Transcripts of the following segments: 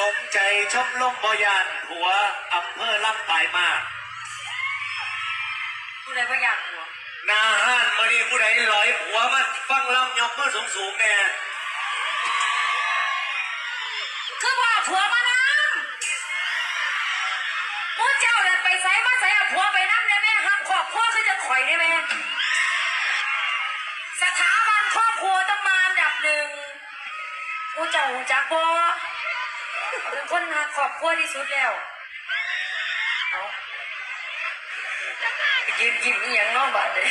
สมใจชมลมบอยานหัวอำเภอลำปลายมากผู้ใดบ่อยากหัวหนาห้านมานี่ผู้ใดลอยหัวมาฟังลำยกมือสูงสูงๆแน่คือว่าผัวมาน้ำมูเจ้าเดินไปใส่มาใส่เอาผัวไปน้ำได้ไหมหักครอบครัวคือจะข่อยได้ไหมสถาบันครอบครัวต้องมาอันดับหนึ่งมูเจ้าหูจักบ่ เป็นคนหักครอบครัวที่สุดแล้วเอายืนยิ้มอหย่างเน้องบาดเลย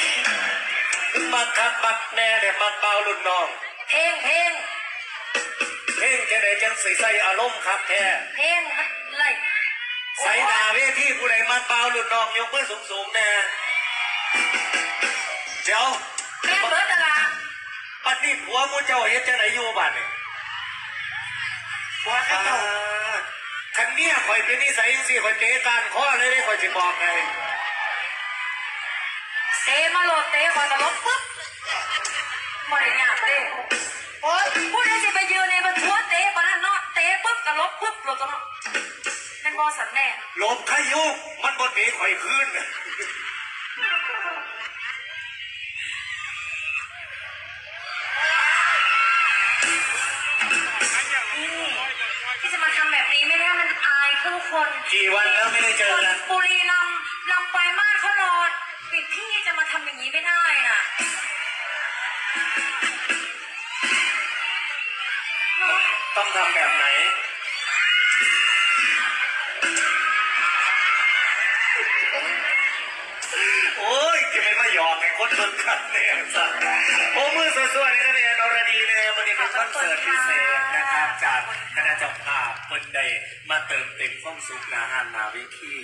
มักคักมักแน่เนี่ยมักเบารุ่นน้อง เพลงเพลงเพลงจะได้จังใส่อารมณ์ครับแท้เพลงมันไล่ใส่หนาเวทีผู้ใดมักเบารุ่นน้องยกมือสูงสูงๆแน่เจ้าเพลงเบิร์ดตลาดปัดนี้ผัวมูเจ้าเฮ็ดจังไหนอยู่บ้านนี่ เนี้ยข่อยเป็นนิสัยจังซี่ข่อยเตะการข้อเลยได้ข่อยสิบอกไงเตะมาโหลดเตะคอยกระลบปุ๊บไม่ได้ยากเตะโอ้ยผู้ใดจะไปยืนในบรรทุกเตะปะนั่นเนาะเตะปุ๊บกระลบปุ๊บโหลดตัวเนาะนั่นบอสันแน่ลมขยุกมันบ่เตะข่อยคืนนี่ที่จะมาทำแบบนี้ไม่ได้มัน อายผู้คนกี่วันแล้วไม่ได้เจอกันบุรีรัมย์ลำปลายมาสเขารอปิดพี่จะมาทำอย่างนี้ไม่ได้น่ะเนาะต้องทำแบบไหนโอ้ยจะไม่มาหยอกไอ้คนเดินกันเนี่ยสัตว์โอ้มือสวยๆนี่ก็เนี่ยนรดีเนี่ยวันนี้เป็นคอนเสิร์ตพิเศษ นะครับจากคณะเจ้าภาพคนใดมาเติมเต็มความสุขนาหานนาวิธี